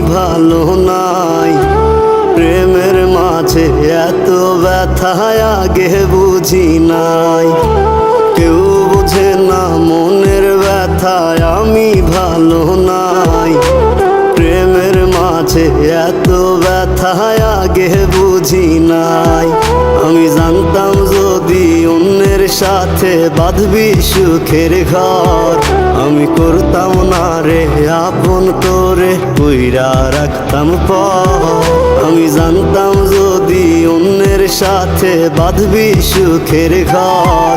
ভালো নাই। প্রেমের মাঝে এত ব্যথা, আগে বুঝি নাই। কেউ বুঝে না মনের ব্যথায় আমি ভালো নাই। প্রেমের মাঝে এত ব্যথা, আগে বুঝি নাই। আমি জানতাম সাথে বাঁধবি সুখের ঘর। আমি করতাম না রে, আপন তোরে কইরা রাখতাম পর আমি জানতাম যদি অন্যের সাথে বাঁধবি সুখের ঘর।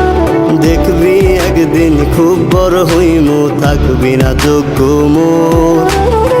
একদিন খুব বড় হইমু থাকবি না যোগ্য মোর।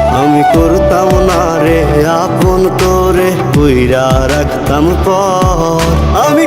আমি করতাম না রে আপন তোরে পুইরা রাখতাম পর। আমি